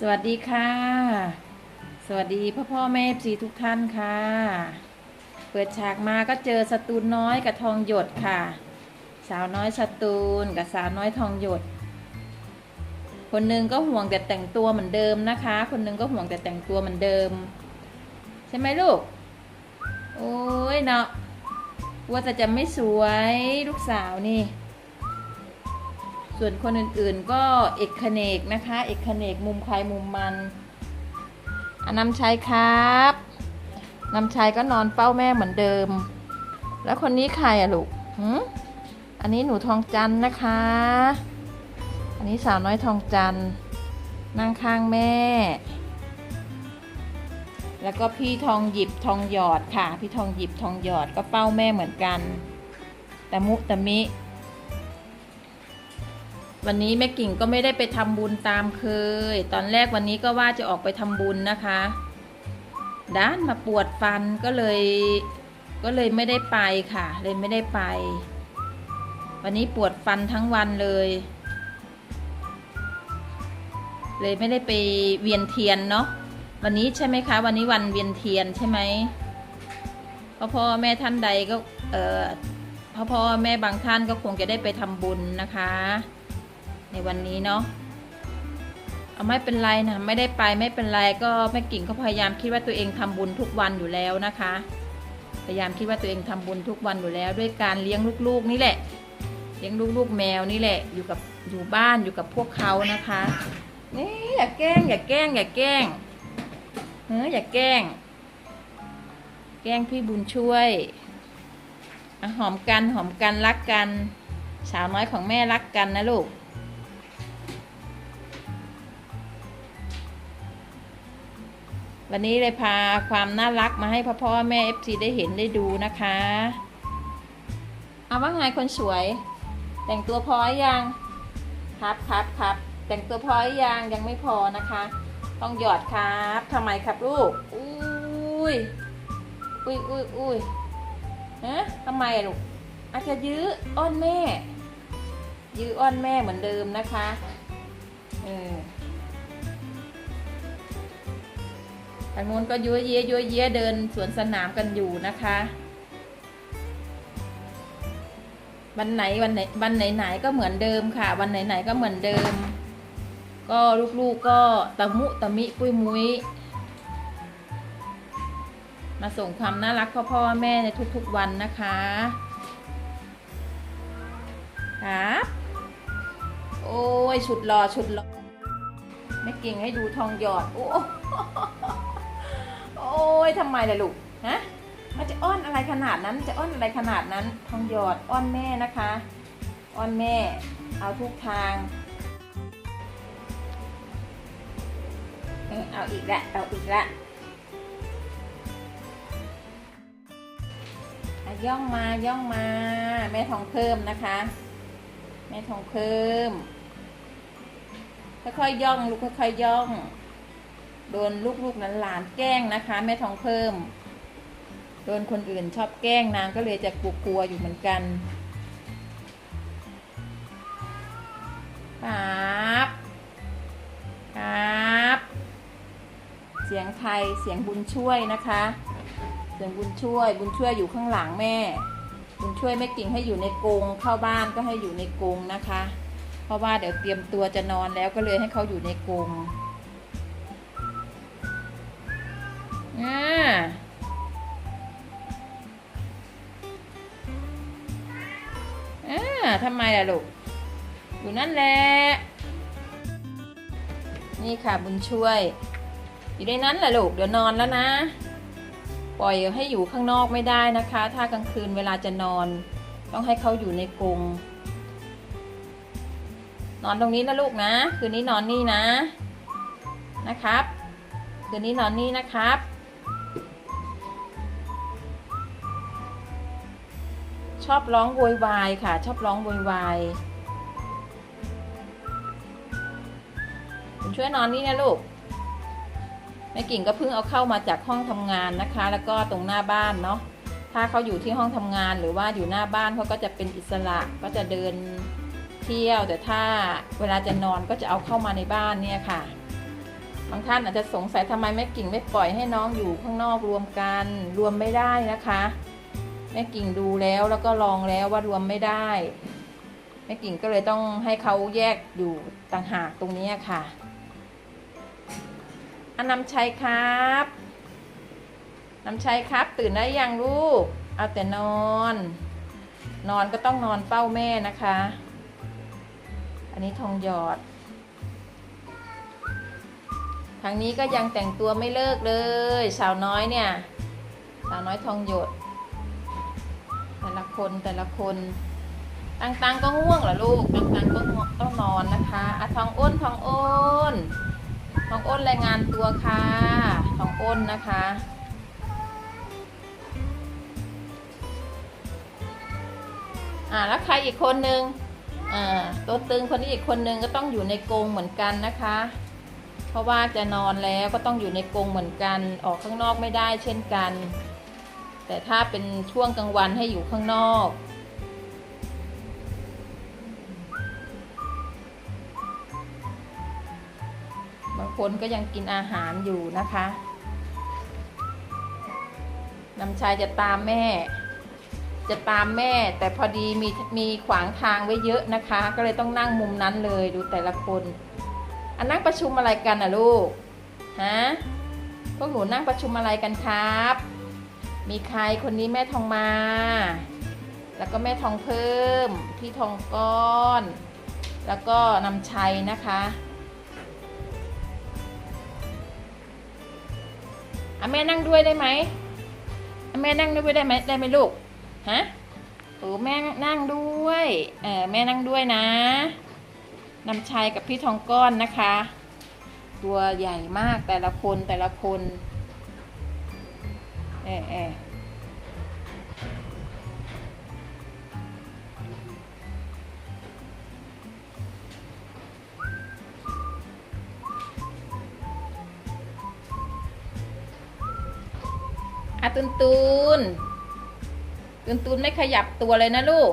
สวัสดีค่ะ สวัสดีพ่อพ่อแม่ซีทุกท่านค่ะ เปิดฉากมาก็เจอสตูนน้อยกับทองหยดค่ะ สาวน้อยสตูนกับสาวน้อยทองหยด คนหนึ่งก็ห่วงแต่แต่งตัวเหมือนเดิมนะคะ คนหนึงก็ห่วงแต่แต่งตัวเหมือนเดิม ใช่ไหมลูก โอ้ยเนาะว่าแต่จะไม่สวยลูกสาวนี่ ส่วนคนอื่นๆก็เอกเนกนะคะ เอกเนกมุมใครมุมมันอนนำชัยครับนำชัยก็นอนเป้าแม่เหมือนเดิม แล้วคนนี้ใครอะลูกหืมอันนี้หนูทองจันนะคะ อันนี้สาวน้อยทองจันนั่งข้างแม่ แล้วก็พี่ทองหยิบทองหยอดค่ะ พี่ทองหยิบทองหยอดก็เป้าแม่เหมือนกัน แตะมุตะมิ วันนี้แม่กิ่งก็ไม่ได้ไปทำบุญตามเคย ตอนแรกวันนี้ก็ว่าจะออกไปทำบุญนะคะด้านมาปวดฟันก็เลย ก็เลยไม่ได้ไปค่ะ เลยไม่ได้ไป วันนี้ปวดฟันทั้งวันเลย เลยไม่ได้ไปเวียนเทียนเนาะวันนี้ใช่ไหมคะ วันนี้วันเวียนเทียนใช่ไหมพ่อพ่อแม่ท่านใดก็เออพ่อพ่อแม่บางท่านก็คงจะได้ไปทำบุญนะคะ ในวันนี้เนาะเอาไม่เป็นไรนะไม่ได้ไปไม่เป็นไรก็แม่กิ่งก็พยายามคิดว่าตัวเองทำบุญทุกวันอยู่แล้วนะคะ พยายามคิดว่าตัวเองทำบุญทุกวันอยู่แล้ว ด้วยการเลี้ยงลูกๆนี่แหละ เลี้ยงลูกๆแมวนี่แหละ อยู่กับอยู่บ้านอยู่กับพวกเขานะคะนี่อย่าแกล้งอย่าแกล้งอย่าแกล้งเอออย่าแกล้ง แกล้งพี่บุญช่วยอหอมกันหอมกันรักกัน สาวน้อยของแม่รักกันนะลูก วันนี้เลยพาความน่ารักมาให้พ่อพ่อแม่เอฟซีได้เห็นได้ดูนะคะเอาว่าไงคนสวย แต่งตัวพออยังครับครับครับแต่งตัวพออยังยังไม่พอนะคะ ต้องหยอดครับทำไมครับลูกอุ้ยอุ้ยอุ้ยอุ้ยฮะทำไมลูกอาจจะยื้ออ้อนแม่ ยื้ออ้อนแม่เหมือนเดิมนะคะเออ ทางนู้นก็ยั่วเย้ยั่วเย้เดินสวนสนามกันอยู่นะคะวันไหนวันไหนวันไหนไหนก็เหมือนเดิมค่ะ วันไหนไหนก็เหมือนเดิม ก็ลูกๆก็ตะมุตะมิปุ้ยมุ้ยมาส่งความน่ารักพ่อพ่อแม่ในทุกๆวันนะคะครับโอ้ย ชุดรอชุดรอไม่เก่งให้ดูทองหยอด โอ้ ยทำไมล่ะลูกฮะมันจะอ้อนอะไรขนาดนั้นจะอ้อนอะไรขนาดนั้นทองหยอดอ้อนแม่นะคะ อ้อนแม่เอาทุกทางเออเอาอีกละเอาอีกละอะย่องมาย่องมา แม่ทองเพิ่มนะคะ แม่ทองเพิ่ม ค่อยๆย่องลูกค่อยๆย่อง โดนลูกๆหลานๆแกล้งนะคะ แม่ทองเพิ่ม โดนคนอื่นชอบแกล้งนางก็เลยจะกลัวๆอยู่เหมือนกันครับครับ เสียงไทยเสียงบุญช่วยนะคะ เสียงบุญช่วย บุญช่วยอยู่ข้างหลังแม่ บุญช่วยแม่กิ่งให้อยู่ในกรงเข้าบ้านก็ให้อยู่ในกรงนะคะ เพราะว่าเดี๋ยวเตรียมตัวจะนอนแล้วก็เลยให้เขาอยู่ในกรง อ่าอ่าทำไมล่ะลูก อยู่นั่นแหละ นี่ค่ะบุญช่วย อยู่ในนั้นแหละลูก เดี๋ยวนอนแล้วนะ ปล่อยให้อยู่ข้างนอกไม่ได้นะคะ ถ้ากลางคืนเวลาจะนอน ต้องให้เขาอยู่ในกรงนอนตรงนี้นะลูกนะ คืนนี้นอนนี่นะ นะครับ คืนนี้นอนนี่นะครับ ชอบร้องโวยวายค่ะ ชอบร้องโวยวายคุณช่วยนอนนี่นะลูกแม่กิ่งก็เพิ่งเอาเข้ามาจากห้องทำงานนะคะ แล้วก็ตรงหน้าบ้านเนาะถ้าเขาอยู่ที่ห้องทำงานหรือว่าอยู่หน้าบ้านเขาก็จะเป็นอิสระก็จะเดินเที่ยว แต่ถ้าเวลาจะนอนก็จะเอาเข้ามาในบ้านเนี่ยค่ะบางท่านอาจจะสงสัยทำไมแม่กิ่งไม่ปล่อยให้น้องอยู่ข้างนอกรวมกันรวมไม่ได้นะคะ ม่กิ่งดูแล้วแล้วก็ลองแล้วว่ารวมไม่ได้แม่กิ่งก็เลยต้องให้เขาแยกอยู่ต่างหากตรงนี้ค่ะอันนำชัยครับนำชัยครับ ตื่นได้ยังลูก เอาแต่นอน นอนก็ต้องนอนเป้าแม่นะคะ อันนี้ทองหยอด ทางนี้ก็ยังแต่งตัวไม่เลิกเลย สาวน้อยเนี่ย สาวน้อยทองหยด คนแต่ละคนตังตังก็ง่วงเหรอลูกตังตังก็ง่วงต้องนอนนะคะอะทองอ้นทองอ้นทองอ้นรายงานตัวค่ะทองอ้นนะคะอ่าแล้วใครอีกคนนึงอ่าตัวตึงคนนี้อีกคนนึงก็ต้องอยู่ในกรงเหมือนกันนะคะ เพราะว่าจะนอนแล้วก็ต้องอยู่ในกรงเหมือนกัน ออกข้างนอกไม่ได้เช่นกัน แต่ถ้าเป็นช่วงกลางวันให้อยู่ข้างนอก บางคนก็ยังกินอาหารอยู่นะคะน้ำชายจะตามแม่ จะตามแม่ แต่พอดีมีมีขวางทางไว้เยอะนะคะ ก็เลยต้องนั่งมุมนั้นเลยดูแต่ละคน อันนั่งประชุมอะไรกันนะลูกฮะพวกหนูนั่งประชุมอะไรกันครับ มีใครคนนี้แม่ทองมา แล้วก็แม่ทองเพิ่ม พี่ทองก้อน แล้วก็นำชัยนะคะอะแม่นั่งด้วยได้ไหมอะแม่นั่งด้วยได้ไหมได้ไหมลูก ฮะโอ้แม่นั่งด้วย เออแม่นั่งด้วยนะนำชัยกับพี่ทองก้อนนะคะ ตัวใหญ่มากแต่ละคนแต่ละคน เออเอออะตุนตุนตุนตุนไม่ขยับตัวเลยนะลูก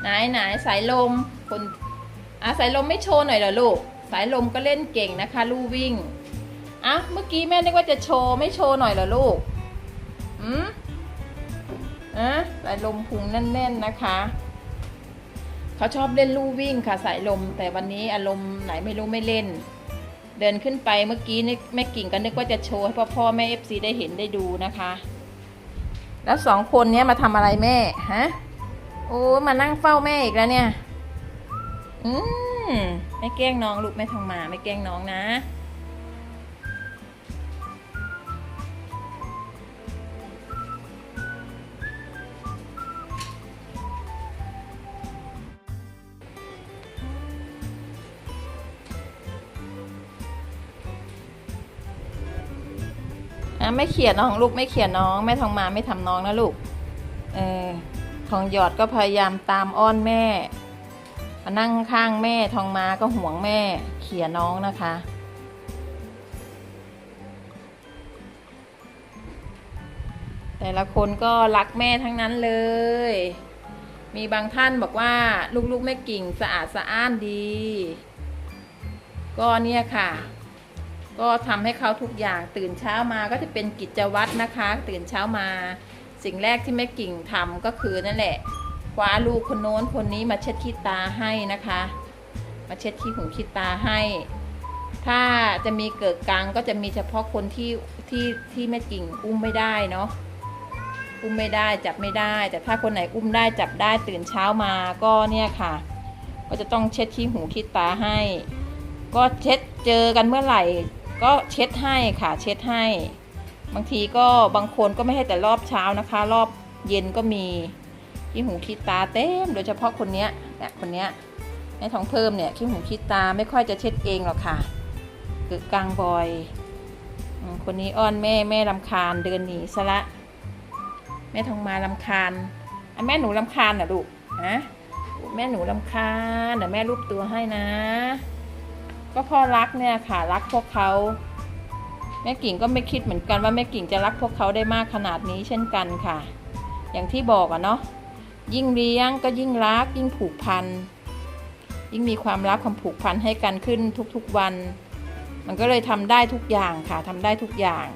ไหนไหนสายลมคนอะสายลมไม่โชว์หน่อยเหรอลูก สายลมก็เล่นเก่งนะคะ ลู่วิ่ง อะเมื่อกี้แม่นึกว่าจะโชว์ไม่โชว์หน่อยเหรอลูกอืมอะสายลมพุงแน่น ๆนะคะ เขาชอบเล่นลู่วิ่งค่ะสายลม แต่วันนี้อารมณ์ไหนไม่รู้ไม่เล่น เดินขึ้นไปเมื่อกี้นี่แม่กิ่งก็นึกว่าจะโชว์ให้พ่อพ่อแม่เอฟซีได้เห็นได้ดูนะคะ แล้วสองคนเนี้ยมาทำอะไรแม่ฮะโอ้มานั่งเฝ้าแม่อีกแล้วเนี่ย อืมไม่แกล้งน้องลูกไม่ทองมาไม่แกล้งน้องนะะไม่เขียนน้องลูกไม่เขียนน้องแม่ทองมาไม่ทำน้องนะลูกเออทองหยอดก็พยายามตามอ้อนแม่มานั่งข้างแม่ทองมาก็ห่วงแม่เขียน้องนะคะแต่ละคนก็รักแม่ทั้งนั้นเลย มีบางท่านบอกว่าลูกๆแม่กิ่งสะอาดสะอ้านดี ก็เนี่ยค่ะ ก็ทำให้เขาทุกอย่างตื่นเช้ามาก็จะเป็นกิจวัตรนะคะ ตื่นเช้ามา สิ่งแรกที่แม่กิ่งทำก็คือนั่นแหละคว้าลูกคนโน้นคนนี้มาเช็ดขี้ตาให้นะคะ มาเช็ดขี้หูขี้ตาให้ ถ้าจะมีเกิดกลางก็จะมีเฉพาะคนที่ที่ที่แม่กิ่งอุ้มไม่ได้เนาะอุ้มไม่ได้จับไม่ได้ แต่ถ้าคนไหนอุ้มได้จับได้ตื่นเช้ามาก็เนี่ยค่ะ ก็จะต้องเช็ดขี้หูขี้ตาให้ ก็เช็ดเจอกันเมื่อไหร่ ก็เช็ดให้ค่ะเช็ดให้ บางทีก็บางคนก็ไม่ให้แต่รอบเช้านะคะ รอบเย็นก็มีขี้หูขี้ตาเต็ม โดยเฉพาะคนเนี้ยเนี่ยคนเนี้ยแม่ทองเพิ่มเนี่ยขี้หูขี้ตาไม่ค่อยจะเช็ดเองหรอกค่ะกึกกลางบ่อย คนนี้อ้อนแม่แม่ลำคาญเดินหนีซะละแม่ทองมาลำคาญอแม่หนูลำคาญเหรอลูกฮะแม่หนูลำคาญเดี๋ยวแม่รูปตัวให้นะ ก็พ่อรักเนี่ยค่ะรักพวกเขาแม่กิ่งก็ไม่คิดเหมือนกันว่าแม่กิ่งจะรักพวกเขาได้มากขนาดนี้เช่นกันค่ะ อย่างที่บอกอะเนาะยิ่งเลี้ยงก็ยิ่งรักยิ่งผูกพันยิ่งมีความรักความผูกพันให้กันขึ้นทุกๆวัน มันก็เลยทำได้ทุกอย่างค่ะทำได้ทุกอย่าง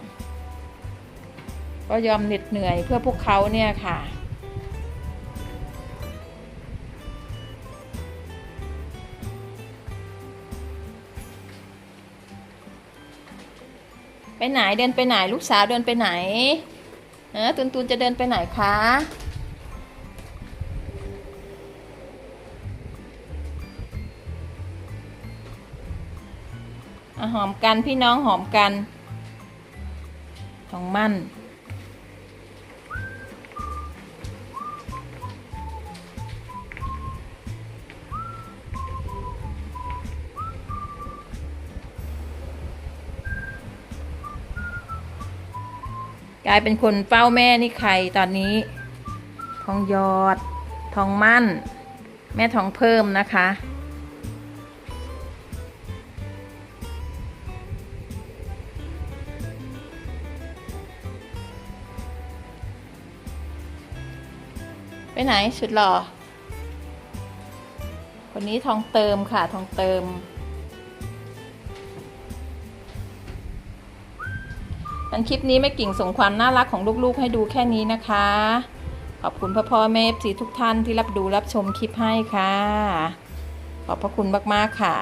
ก็ยอมเหน็ดเหนื่อยเพื่อพวกเขาเนี่ยค่ะ ไปไหนเดินไปไหนลูกสาวเดินไปไหนเออตุนตุนจะเดินไปไหนคะหอมกันพี่น้องหอมกัน ของมั่น กลายเป็นคนเฝ้าแม่นี่ใครตอนนี้ ทองยอด ทองมั่น แม่ทองเพิ่มนะคะ ไปไหนสุดหล่อคนนี้ทองเติมค่ะ ทองเติม อันคลิปนี้แม่กิ่งส่งความน่ารักของลูกๆ ให้ดูแค่นี้นะคะ ขอบคุณพ่อพ่อแม่สีทุกท่านที่รับดูรับชมคลิปให้ค่ะ ขอบพระคุณมากๆค่ะ